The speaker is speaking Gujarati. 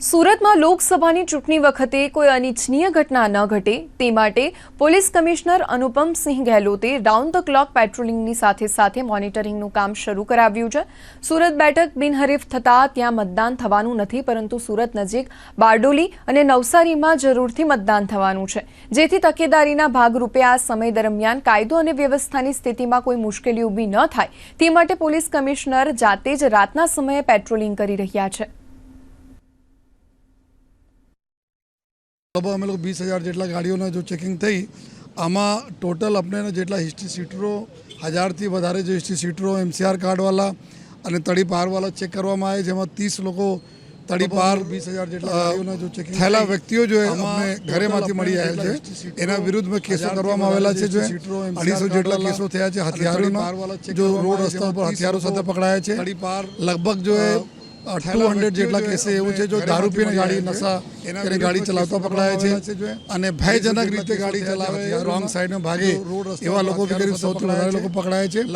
સુરતમાં લોકસભાની ચૂંટણી વખતે કોઈ અનિચ્છનીય ઘટના ન ઘટે, તે માટે પોલીસ કમિશનર અનુપમસિંહ ગહેલોતે રાઉન્ડ ધ ક્લોક પેટ્રોલિંગની સાથે સાથે મોનિટરિંગનું કામ શરૂ કરાવ્યું છે. સુરત બેઠક બિનહરીફ થતાં ત્યાં મતદાન થવાનું નથી, પરંતુ સુરત નજીક બારડોલી અને નવસારીમાં જરૂરથી મતદાન થવાનું છે. જેથી તકેદારીના ભાગરૂપે આ સમય દરમિયાન કાયદો અને વ્યવસ્થાની સ્થિતિમાં કોઈ મુશ્કેલી ઊભી ન થાય. તે માટે પોલીસ કમિશનર જાતે જ રાતના સમયે પેટ્રોલિંગ કરી રહ્યા છે. લગભગ અમે લોકો વીસ હજાર જેટલા ગાડીઓના જો ચેકિંગ થઈ આમાં ટોટલ આપણે જેટલા હિસ્ટ્રી સીટરો હજારથી વધારે જે હિસ્ટ્રી સીટરો એમસીઆર કાર્ડવાળા અને તડી પારવાળા ચેક કરવામાં આવે જેમાં ત્રીસ લોકો તડી પાર વીસ હજાર જેટલા ગાડીઓના જો ચેકિંગ થયેલા વ્યક્તિઓ જો અમને ઘરેમાંથી મળી આવ્યા છે. એના વિરુદ્ધમાં કેસો કરવામાં આવેલા છે જો અઢીસો જેટલા કેસો થયા છે હથિયારોના જો રોડ રસ્તા ઉપર હથિયારો સાથે પકડાયા છે. લગભગ જો એ ટુ હંડ્રેડ જેટલા કેસે એવું છે જો દારૂ પીને ગાડી નશા કરીને ગાડી ચલાવતા પકડાયા છે અને ભયજનક રીતે ગાડી ચલાવે રોંગ સાઈડમાં ભાગે એવા લોકો સૌથી વધારે લોકો પકડાય છે.